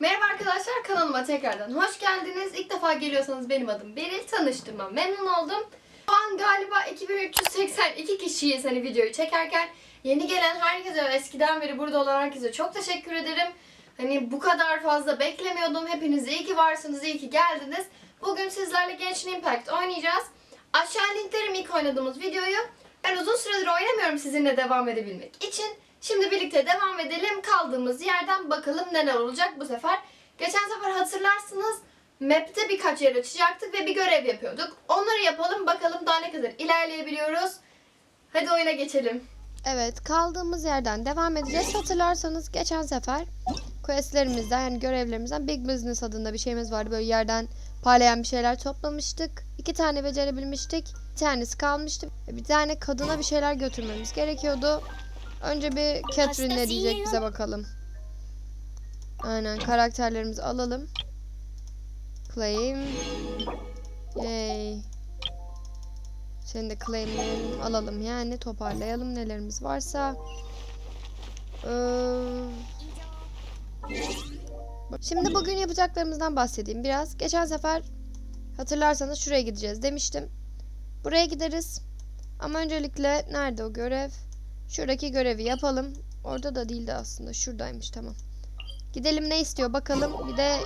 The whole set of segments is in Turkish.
Merhaba arkadaşlar kanalıma tekrardan hoş geldiniz. İlk defa geliyorsanız benim adım Beril. Tanıştırma memnun oldum. Şu an galiba 2382 kişiyiz hani videoyu çekerken. Yeni gelen herkese ve eskiden beri burada olan herkese çok teşekkür ederim. Hani bu kadar fazla beklemiyordum. Hepiniz iyi ki varsınız, iyi ki geldiniz. Bugün sizlerle Genshin Impact oynayacağız. Aşağı linklerim ilk oynadığımız videoyu. Ben uzun süredir oynamıyorum sizinle devam edebilmek için. Şimdi birlikte devam edelim. Kaldığımız yerden bakalım neler olacak bu sefer. Geçen sefer hatırlarsınız map'te birkaç yer açacaktık ve bir görev yapıyorduk. Onları yapalım bakalım daha ne kadar ilerleyebiliyoruz. Hadi oyuna geçelim. Evet kaldığımız yerden devam edeceğiz. Hatırlarsanız geçen sefer questlerimizden yani görevlerimizden Big Business adında bir şeyimiz vardı. Böyle yerden parlayan bir şeyler toplamıştık. İki tane becerebilmiştik. Bir tanesi kalmıştı. Bir tane kadına bir şeyler götürmemiz gerekiyordu. Önce bir Catherine ne diyecek bize bakalım. Aynen karakterlerimizi alalım. Claim. Yay. Senin de claimlerini alalım yani toparlayalım nelerimiz varsa. Ee, Şimdi bugün yapacaklarımızdan bahsedeyim biraz. Geçen sefer hatırlarsanız şuraya gideceğiz demiştim. Buraya gideriz. Ama öncelikle nerede o görev? Şuradaki görevi yapalım. Orada da değildi aslında. Şuradaymış tamam. Gidelim ne istiyor bakalım. Bir de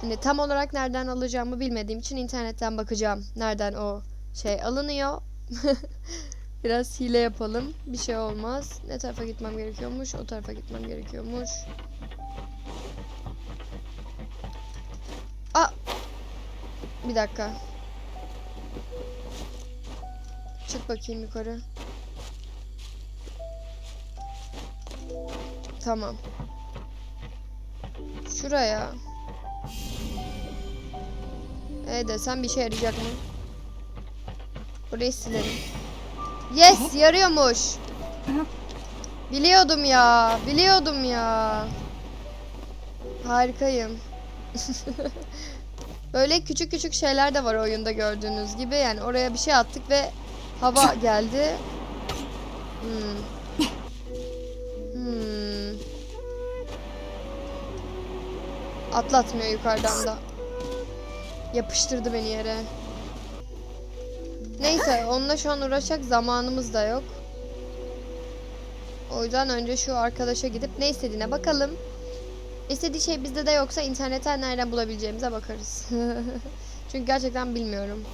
hani tam olarak nereden alacağımı bilmediğim için internetten bakacağım. Nereden o şey alınıyor. Biraz hile yapalım. Bir şey olmaz. Ne tarafa gitmem gerekiyormuş? O tarafa gitmem gerekiyormuş. Aa! Bir dakika. Çık bakayım yukarı. Tamam. Şuraya. E desem bir şey yarayacak mı? Burayı silelim. Yes yarıyormuş. Biliyordum ya. Biliyordum ya. Harikayım. Böyle küçük küçük şeyler de var oyunda gördüğünüz gibi. Yani oraya bir şey attık ve hava geldi. Hmm. Atlatmıyor yukarıdan da. Yapıştırdı beni yere. Neyse onunla şu an uğraşacak zamanımız da yok. O yüzden önce şu arkadaşa gidip ne istediğine bakalım. İstediği şey bizde de yoksa internetten nereden bulabileceğimize bakarız. Çünkü gerçekten bilmiyorum.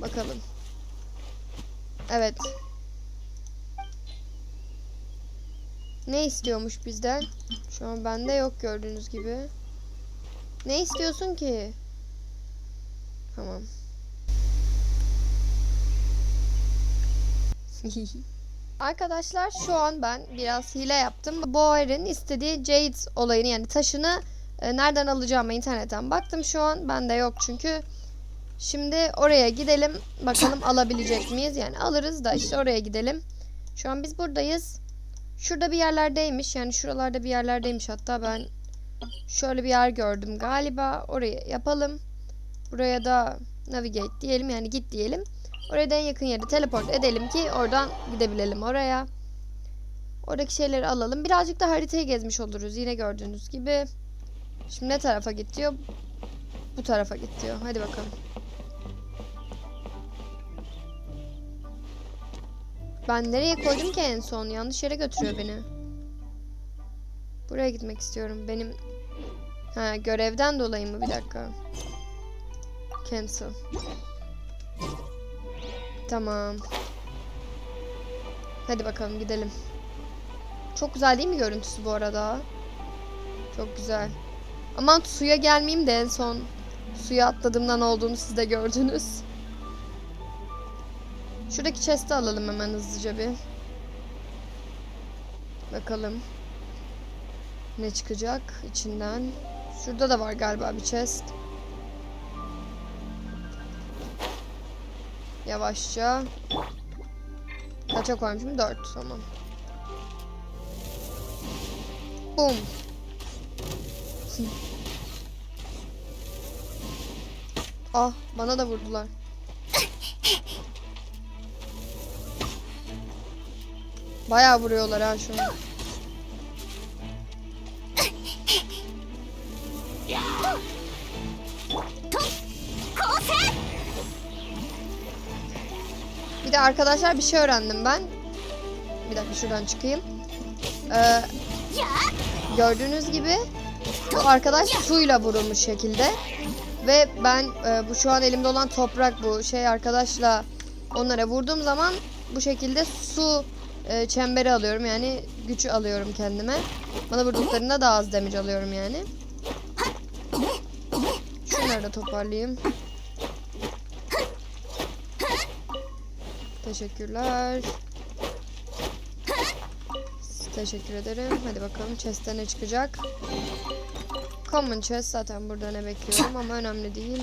Bakalım. Evet. Ne istiyormuş bizden? Şu an bende yok gördüğünüz gibi. Ne istiyorsun ki? Tamam. Arkadaşlar şu an ben biraz hile yaptım. Boer'in istediği Jade olayını yani taşını e, nereden alacağımı internetten baktım şu an. Bende yok çünkü. Şimdi oraya gidelim. Bakalım alabilecek miyiz? Yani alırız da işte oraya gidelim. Şu an biz buradayız. Şurada bir yerlerdeymiş. Yani şuralarda bir yerlerdeymiş. Hatta ben şöyle bir yer gördüm galiba. Oraya yapalım. Buraya da navigate diyelim. Yani git diyelim. Oraya da en yakın yere teleport edelim ki oradan gidebilelim oraya. Oradaki şeyleri alalım. Birazcık da haritayı gezmiş oluruz. Yine gördüğünüz gibi. Şimdi ne tarafa git diyor? Bu tarafa git diyor. Hadi bakalım. Ben nereye koydum ki en son? Yanlış yere götürüyor beni. Buraya gitmek istiyorum. Benim ha görevden dolayı mı? Bir dakika. Cancel. Tamam. Hadi bakalım gidelim. Çok güzel değil mi görüntüsü bu arada? Çok güzel. Aman suya gelmeyeyim de en son suya atladığımdan olduğunu siz de gördünüz. Şuradaki chest'i alalım hemen hızlıca bir. Bakalım. Ne çıkacak içinden. Şurada da var galiba bir chest. Yavaşça. Kaça koymuşum? 4. Tamam. Boom. ah bana da vurdular. Bayağı vuruyorlar ha şu. Bir de arkadaşlar bir şey öğrendim ben. Bir dakika şuradan çıkayım. Ee, gördüğünüz gibi bu arkadaş suyla vurulmuş şekilde. Ve ben e, bu şu an elimde olan toprak bu şey arkadaşla onlara vurduğum zaman bu şekilde su e, çemberi alıyorum yani gücü alıyorum kendime. Bana vurduklarında daha az damage alıyorum yani. Şunları da toparlayayım. Teşekkürler. Teşekkür ederim. Hadi bakalım chest'te ne çıkacak. Common chest zaten burada ne bekliyorum ama önemli değil.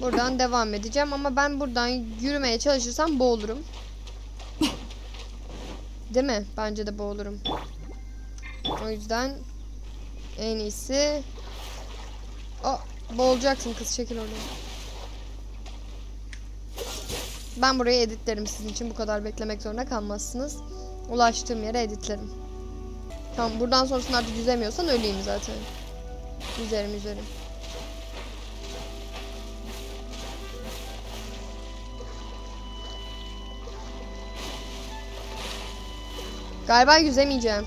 Buradan devam edeceğim ama ben buradan yürümeye çalışırsam boğulurum. Değil mi? Bence de boğulurum. O yüzden en iyisi o boğulacaksın kız çekil oradan. Ben burayı editlerim sizin için bu kadar beklemek zorunda kalmazsınız. Ulaştığım yere editlerim. Tamam buradan sonrasını artık yüzemiyorsan öleyim zaten. Yüzerim yüzerim. Galiba yüzemeyeceğim.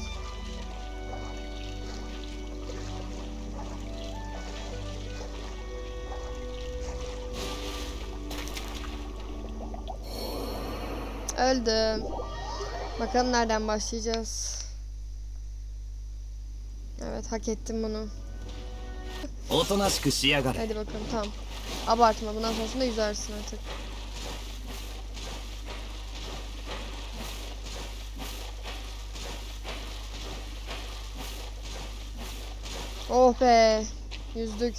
Öldüm. Bakalım nereden başlayacağız. Evet hak ettim bunu. Hadi bakalım tamam. Abartma bundan sonrasında yüzersin artık. Oh be. Yüzdük.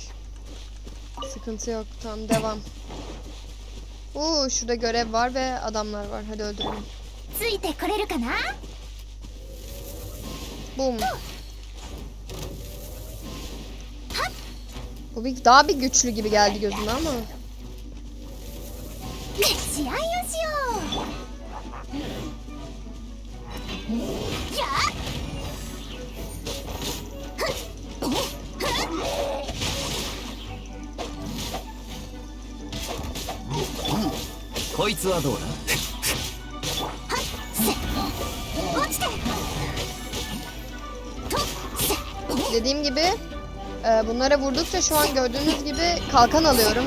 Sıkıntı yok. Tamam devam. Oo şurada görev var ve adamlar var. Hadi öldürelim. Bum. Bu bir, daha bir güçlü gibi geldi gözüme ama. はどうだ落ちてとせ Dediğim gibi e, bunlara vurdukça şu an gördüğünüz gibi kalkan alıyorum.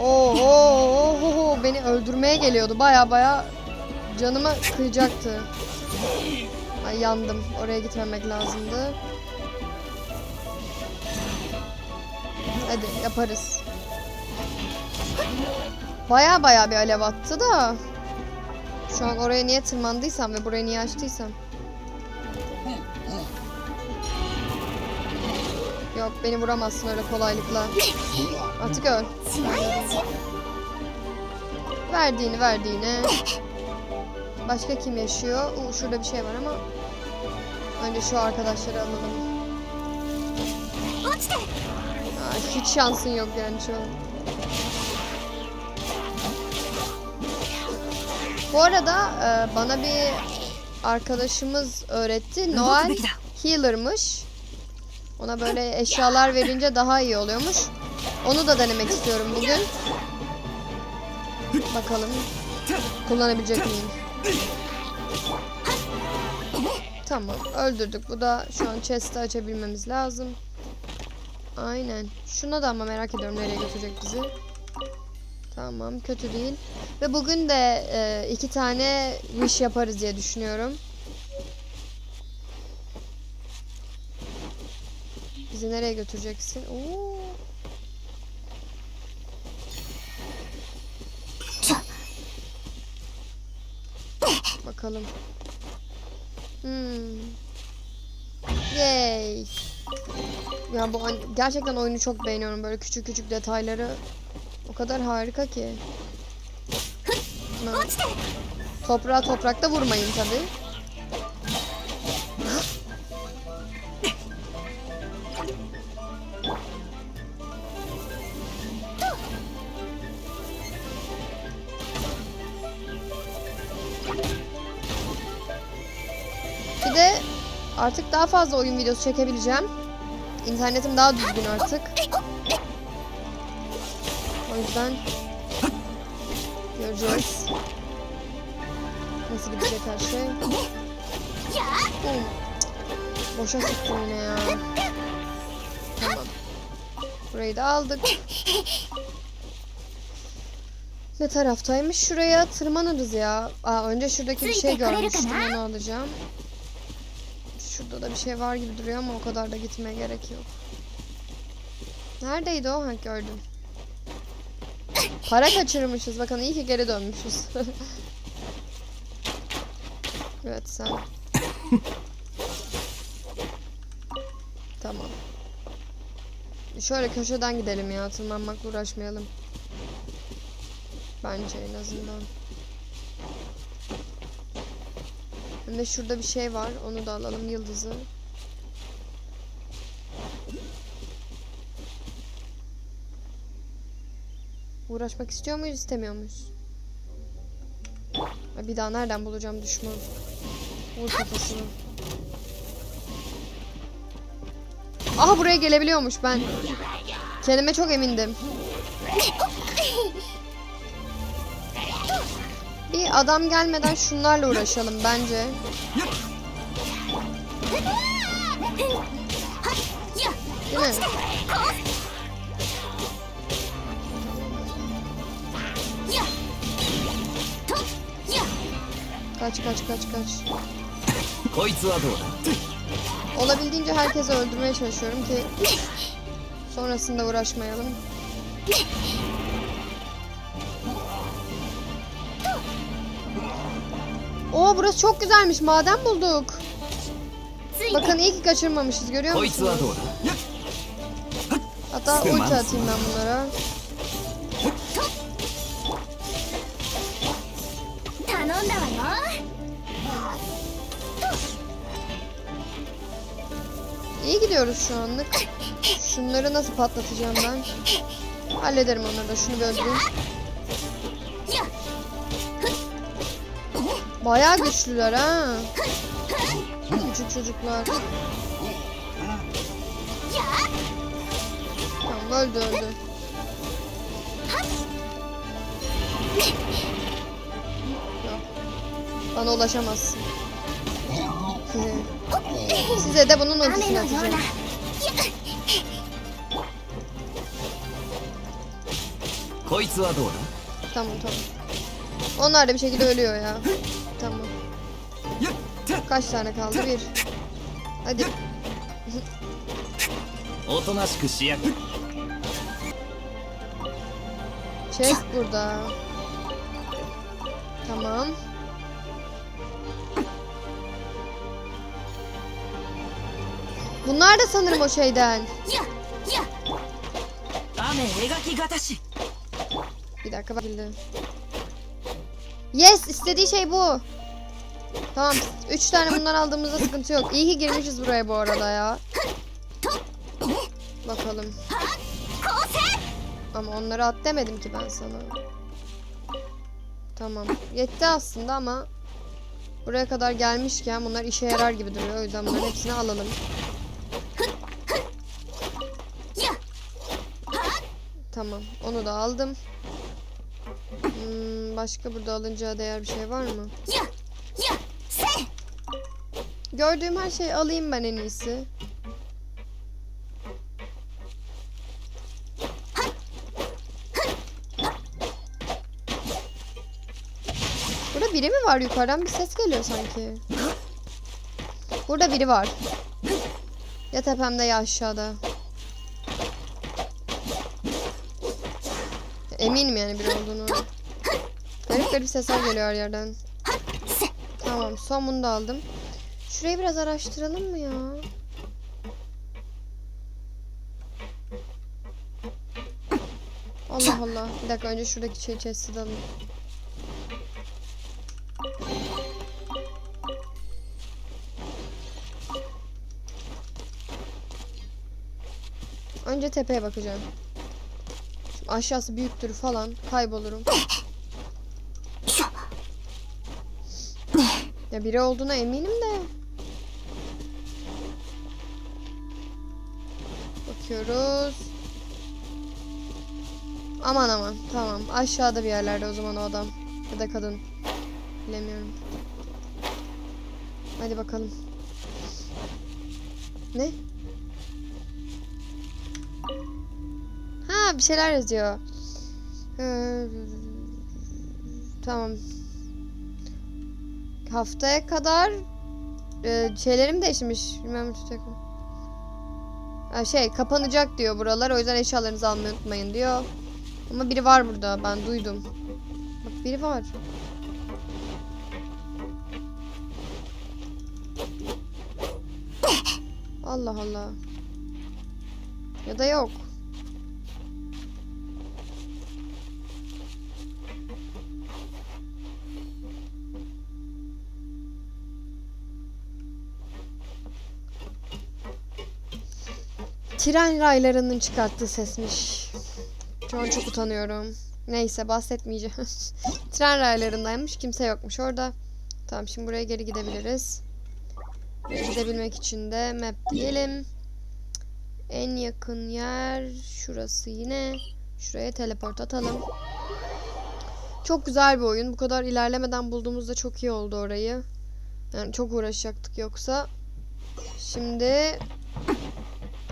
Oo, oo, oo, oo, oo, beni öldürmeye geliyordu. Baya baya canımı kıyacaktı. Ay yandım. Oraya gitmemek lazımdı. Hadi yaparız. Baya baya bir alev attı da. Şu an oraya niye tırmandıysam ve burayı niye açtıysam. Yok beni vuramazsın öyle kolaylıkla. Artık öl. Verdiğini verdiğine. Başka kim yaşıyor? Uu, şurada bir şey var ama. Önce şu arkadaşları alalım. Aa, hiç şansın yok yani şu an. Bu arada e, bana bir arkadaşımız öğretti. Noel healer'mış. Ona böyle eşyalar verince daha iyi oluyormuş. Onu da denemek istiyorum bugün. Bakalım kullanabilecek miyim? Tamam öldürdük. Bu da şu an chest'i açabilmemiz lazım. Aynen. Şuna da ama merak ediyorum nereye götürecek bizi. Tamam kötü değil. Ve bugün de e, iki tane wish yaparız diye düşünüyorum. Bizi nereye götüreceksin? Oo. Bakalım. Hmm. Yay. Ya bu gerçekten oyunu çok beğeniyorum böyle küçük küçük detayları kadar harika ki. Bunlar... Toprağa toprakta vurmayın tabi. Bir de artık daha fazla oyun videosu çekebileceğim. İnternetim daha düzgün artık. O yüzden göreceğiz. Nasıl gidecek her şey. Bum. Boşa sıktım yine ya. Tamam. Burayı da aldık. Ne taraftaymış? Şuraya tırmanırız ya. Aa, önce şuradaki bir şey görmüştüm. Onu alacağım. Şurada da bir şey var gibi duruyor ama o kadar da gitmeye gerek yok. Neredeydi o? Ha gördüm. Para kaçırmışız. Bakın iyi ki geri dönmüşüz. evet sen. tamam. Şöyle köşeden gidelim ya. Tırmanmakla uğraşmayalım. Bence en azından. Hem de şurada bir şey var. Onu da alalım. Yıldızı. Uğraşmak istiyor muyuz, istemiyor muyuz? Bir daha nereden bulacağım düşman? Vur kafasını. Aha buraya gelebiliyormuş ben. Kendime çok emindim. Bir adam gelmeden şunlarla uğraşalım bence. Değil mi? Kaç kaç kaç kaç. Olabildiğince herkesi öldürmeye çalışıyorum ki sonrasında uğraşmayalım. Oo burası çok güzelmiş. Maden bulduk. Bakın iyi ki kaçırmamışız görüyor musunuz? Hatta ulti atayım ben bunlara. Gidiyoruz şu anlık. Şunları nasıl patlatacağım ben? Hallederim onları da. Şunu bir öldüreyim. Bayağı güçlüler ha. Küçük çocuklar. Tamam öldü öldü. Bana ulaşamazsın. Size de bunun ultisini atacağım. Tamam tamam. Onlar da bir şekilde ölüyor ya. Tamam. Kaç tane kaldı? Bir. Hadi. Çek burada. Tamam. Bunlar da sanırım o şeyden. Bir dakika bak. Yes istediği şey bu. Tamam. Üç tane bundan aldığımızda sıkıntı yok. İyi ki girmişiz buraya bu arada ya. Bakalım. Ama onları at demedim ki ben sana. Tamam. Yetti aslında ama buraya kadar gelmişken bunlar işe yarar gibi duruyor. O yüzden bunların hepsini alalım. Tamam. Onu da aldım. Hmm, başka burada alınca değer bir şey var mı? Gördüğüm her şeyi alayım ben en iyisi. Burada biri mi var yukarıdan? Bir ses geliyor sanki. Burada biri var. Ya tepemde ya aşağıda. Eminim yani biri olduğunu. Garip garip sesler geliyor her yerden. Tamam son bunu da aldım. Şurayı biraz araştıralım mı ya? Allah Allah. Bir dakika önce şuradaki şey chest'i de alayım. Önce tepeye bakacağım aşağısı büyüktür falan kaybolurum. Ya biri olduğuna eminim de. Bakıyoruz. Aman aman tamam aşağıda bir yerlerde o zaman o adam ya da kadın bilemiyorum. Hadi bakalım. Ne? Bir şeyler yazıyor. Ee, tamam. Haftaya kadar e, şeylerim değişmiş. Bilmem tutacak mı? Ha, şey kapanacak diyor buralar. O yüzden eşyalarınızı almayı unutmayın diyor. Ama biri var burada. Ben duydum. Bak biri var. Allah Allah. Ya da yok. Tren raylarının çıkarttığı sesmiş. Şu an çok utanıyorum. Neyse bahsetmeyeceğim. Tren raylarındaymış. Kimse yokmuş orada. Tamam şimdi buraya geri gidebiliriz. Buraya gidebilmek için de map diyelim. En yakın yer şurası yine. Şuraya teleport atalım. Çok güzel bir oyun. Bu kadar ilerlemeden bulduğumuzda çok iyi oldu orayı. Yani çok uğraşacaktık yoksa. Şimdi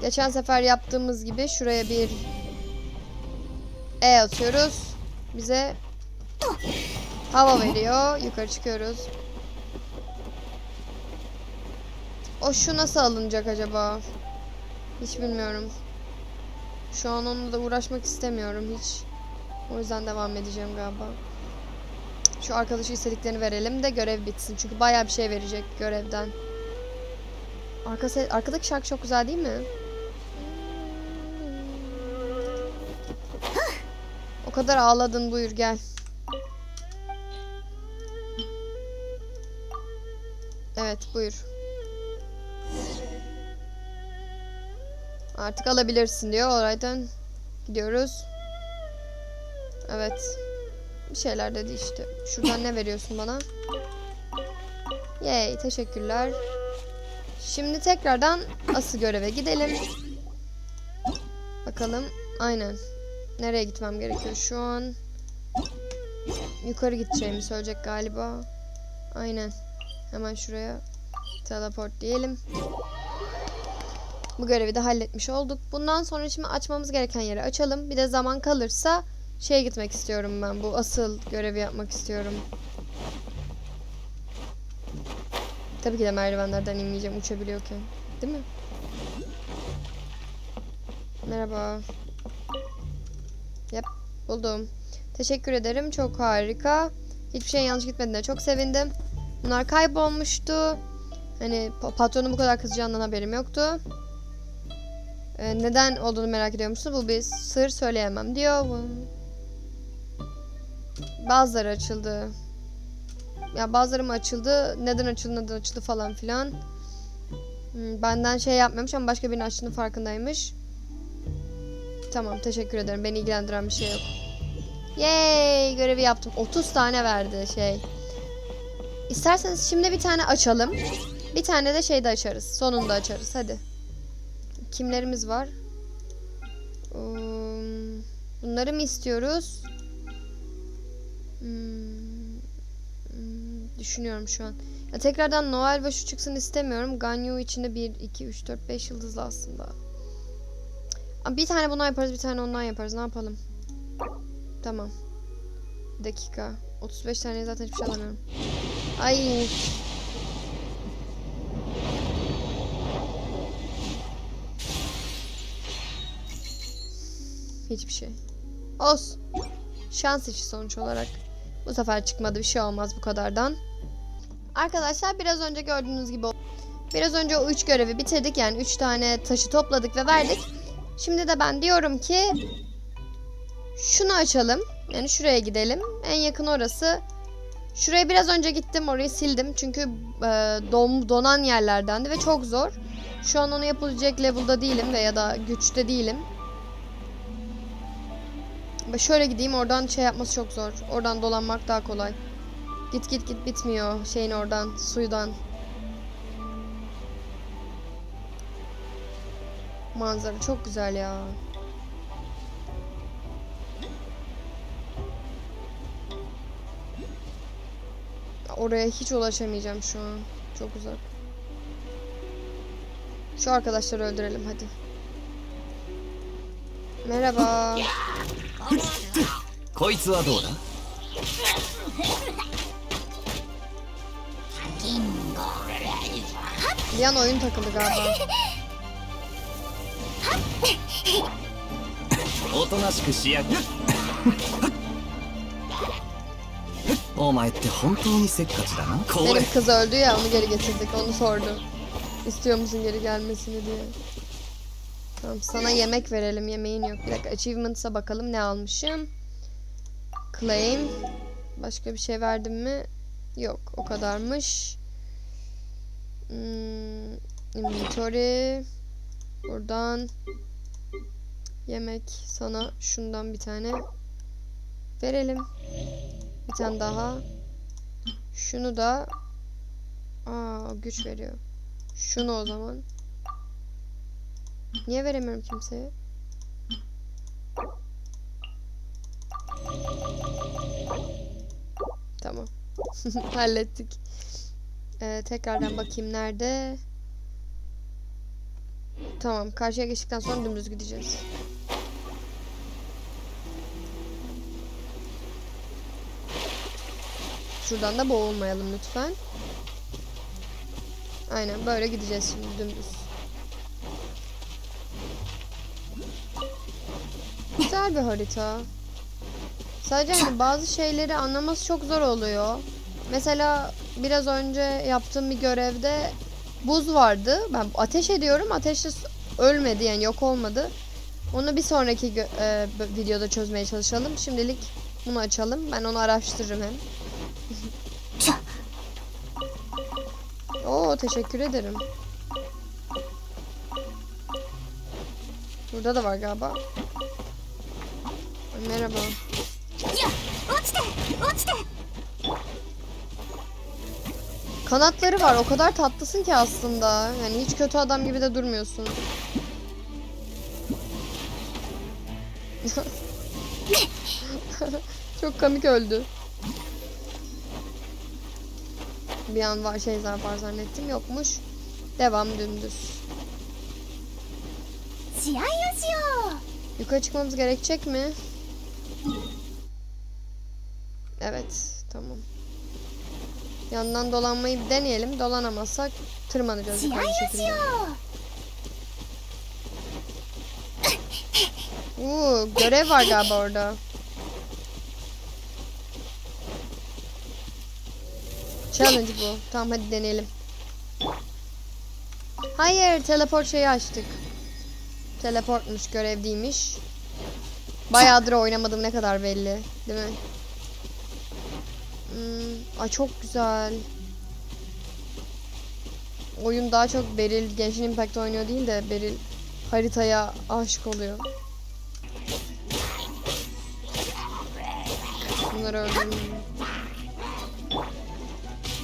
geçen sefer yaptığımız gibi şuraya bir E atıyoruz. Bize hava veriyor. Yukarı çıkıyoruz. O şu nasıl alınacak acaba? Hiç bilmiyorum. Şu an onunla da uğraşmak istemiyorum hiç. O yüzden devam edeceğim galiba. Şu arkadaşı istediklerini verelim de görev bitsin. Çünkü bayağı bir şey verecek görevden. Arkası, arkadaki şarkı çok güzel değil mi? Kadar ağladın buyur gel. Evet buyur. Artık alabilirsin diyor. Oraydan gidiyoruz. Evet. Bir şeyler dedi işte. Şuradan ne veriyorsun bana? Yay teşekkürler. Şimdi tekrardan asıl göreve gidelim. Bakalım. Aynen. Nereye gitmem gerekiyor şu an? Yukarı gideceğimi söyleyecek galiba. Aynen. Hemen şuraya teleport diyelim. Bu görevi de halletmiş olduk. Bundan sonra şimdi açmamız gereken yeri açalım. Bir de zaman kalırsa şeye gitmek istiyorum ben. Bu asıl görevi yapmak istiyorum. Tabii ki de merdivenlerden inmeyeceğim uçabiliyorken. Değil mi? Merhaba. Buldum. Teşekkür ederim. Çok harika. Hiçbir şey yanlış gitmediğine çok sevindim. Bunlar kaybolmuştu. Hani pa- patronun bu kadar kızacağından haberim yoktu. Ee, neden olduğunu merak ediyor musun? Bu bir sır söyleyemem diyor. Bazıları açıldı. Ya bazıları mı açıldı? Neden açıldı, neden açıldı falan filan. Hmm, Benden şey yapmamış ama başka birinin açtığının farkındaymış. Tamam teşekkür ederim. Beni ilgilendiren bir şey yok. Yay görevi yaptım. 30 tane verdi şey. İsterseniz şimdi bir tane açalım. Bir tane de şey de açarız. Sonunda açarız. Hadi. Kimlerimiz var? Um, bunları mı istiyoruz? Hmm, hmm, düşünüyorum şu an. Ya tekrardan Noel ve şu çıksın istemiyorum. Ganyu içinde 1, 2, 3, 4, 5 yıldızlı aslında. Bir tane bundan yaparız, bir tane ondan yaparız. Ne yapalım? Tamam. Bir dakika. 35 tane zaten hiçbir şey alamıyorum. Ay. Hiçbir şey. Olsun. Şans işi sonuç olarak. Bu sefer çıkmadı bir şey olmaz bu kadardan. Arkadaşlar biraz önce gördüğünüz gibi biraz önce o 3 görevi bitirdik. Yani 3 tane taşı topladık ve verdik. Şimdi de ben diyorum ki şunu açalım. Yani şuraya gidelim. En yakın orası. Şuraya biraz önce gittim. Orayı sildim. Çünkü e, don, donan yerlerdendi ve çok zor. Şu an onu yapılacak level'da değilim veya da güçte değilim. Ve şöyle gideyim oradan şey yapması çok zor. Oradan dolanmak daha kolay. Git git git bitmiyor şeyin oradan suydan. Manzara çok güzel ya. Oraya hiç ulaşamayacağım şu an. Çok uzak. Şu arkadaşları öldürelim hadi. Merhaba. Koytsu wa dou oyun takıldı galiba. Otonashiku shiyaku. お前って本当にせっかちだなこれ Benim kız öldü ya onu geri getirdik. Onu sordu. İstiyor musun geri gelmesini diye. Tamam sana yemek verelim. Yemeğin yok. Bir dakika achievements'a bakalım ne almışım. Claim. Başka bir şey verdim mi? Yok o kadarmış. Hmm, inventory. Buradan yemek sana şundan bir tane verelim. Bir tane daha. Şunu da Aa güç veriyor. Şunu o zaman. Niye veremiyorum kimseye? Tamam. Hallettik. Ee, tekrardan bakayım nerede? Tamam. Karşıya geçtikten sonra dümdüz gideceğiz. Şuradan da boğulmayalım lütfen. Aynen böyle gideceğiz şimdi dümdüz. Güzel bir harita. Sadece hani bazı şeyleri anlaması çok zor oluyor. Mesela biraz önce yaptığım bir görevde buz vardı. Ben ateş ediyorum. Ateşte ölmedi yani yok olmadı. Onu bir sonraki e, videoda çözmeye çalışalım. Şimdilik bunu açalım. Ben onu araştırırım hem. Teşekkür ederim. Burada da var galiba. Merhaba. Kanatları var. O kadar tatlısın ki aslında. Yani hiç kötü adam gibi de durmuyorsun. Çok komik öldü. Bir an şey var şey zarfar zannettim. Yokmuş. Devam dümdüz. Siyah yazıyor. Yukarı çıkmamız gerekecek mi? Evet. Tamam. Yandan dolanmayı bir deneyelim. Dolanamazsak tırmanacağız. Siyah yazıyor. Uuu görev var galiba orada. Challenge bu. Tamam hadi deneyelim. Hayır, teleport şeyi açtık. Teleportmuş, görev değilmiş. Bayağıdır oynamadım ne kadar belli. Değil mi? Hmm, ay çok güzel. Oyun daha çok Beril Genshin Impact oynuyor değil de Beril haritaya aşık oluyor. Bunları öldürün.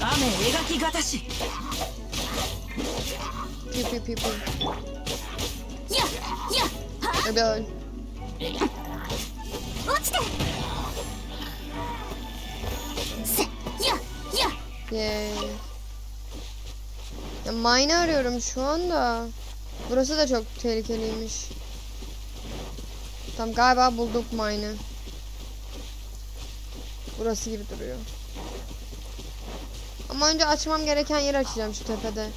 雨描きがたし Piu piu piu piu. いやいや Hadi öl. 落ちてせいやいや Yay. Ya mine arıyorum şu anda. Burası da çok tehlikeliymiş. Tam galiba bulduk mine'ı. Burası gibi duruyor. Ama önce açmam gereken yeri açacağım şu tepede.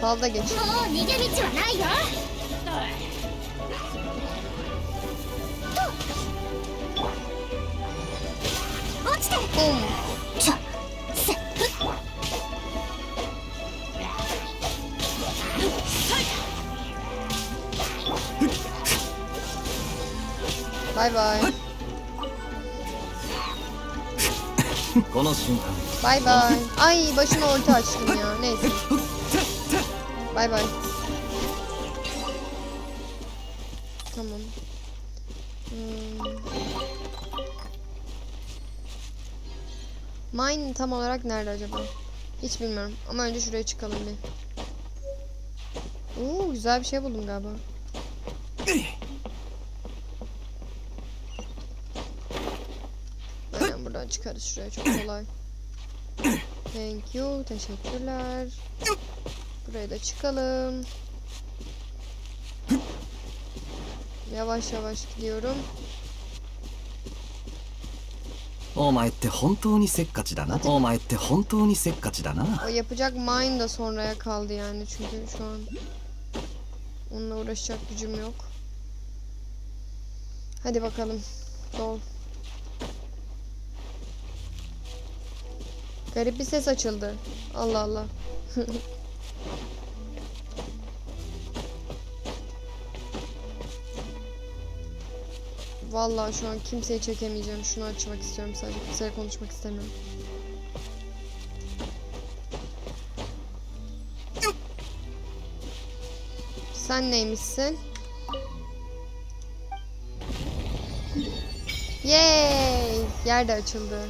Sal da geç. もBay bay. この瞬間 Bay bay. Ay başıma ulti açtım ya. Neyse. Bay bay. Tamam. Hmm. Mine tam olarak nerede acaba? Hiç bilmiyorum. Ama önce şuraya çıkalım bir. Oo güzel bir şey buldum galiba. çıkarız şuraya çok kolay. Thank you. Teşekkürler. Buraya da çıkalım. Yavaş yavaş gidiyorum. お前って本当にせっかちだなお前って本当にせっかちだな O yapacak mine da sonraya kaldı yani çünkü şu an onunla uğraşacak gücüm yok. Hadi bakalım. Dol. Garip bir ses açıldı. Allah Allah. Vallahi şu an kimseyi çekemeyeceğim. Şunu açmak istiyorum sadece. Kimseyle konuşmak istemiyorum. Sen neymişsin? Yay! Yer de açıldı.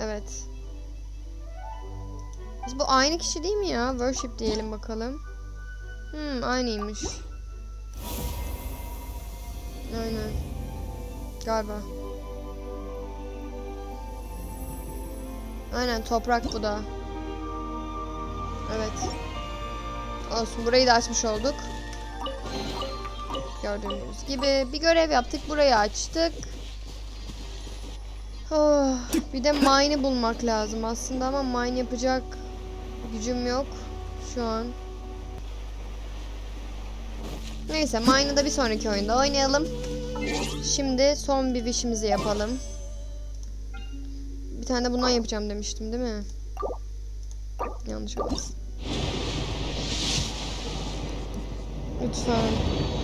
Evet. Biz bu aynı kişi değil mi ya? Worship diyelim bakalım. Hmm, aynıymış. Aynen. Galiba. Aynen toprak bu da. Evet. Olsun burayı da açmış olduk. Gördüğünüz gibi bir görev yaptık. Burayı açtık. Oh, bir de mine'i bulmak lazım aslında ama mine yapacak gücüm yok şu an. Neyse mine'ı da bir sonraki oyunda oynayalım. Şimdi son bir wish'imizi yapalım. Bir tane de bundan yapacağım demiştim değil mi? Yanlış olmasın. Lütfen.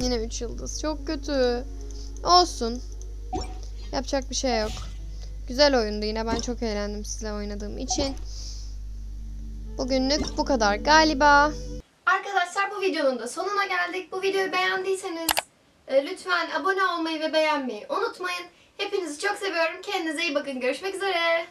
Yine 3 yıldız. Çok kötü. Olsun. Yapacak bir şey yok. Güzel oyundu yine. Ben çok eğlendim sizle oynadığım için. Bugünlük bu kadar galiba. Arkadaşlar bu videonun da sonuna geldik. Bu videoyu beğendiyseniz e, lütfen abone olmayı ve beğenmeyi unutmayın. Hepinizi çok seviyorum. Kendinize iyi bakın. Görüşmek üzere.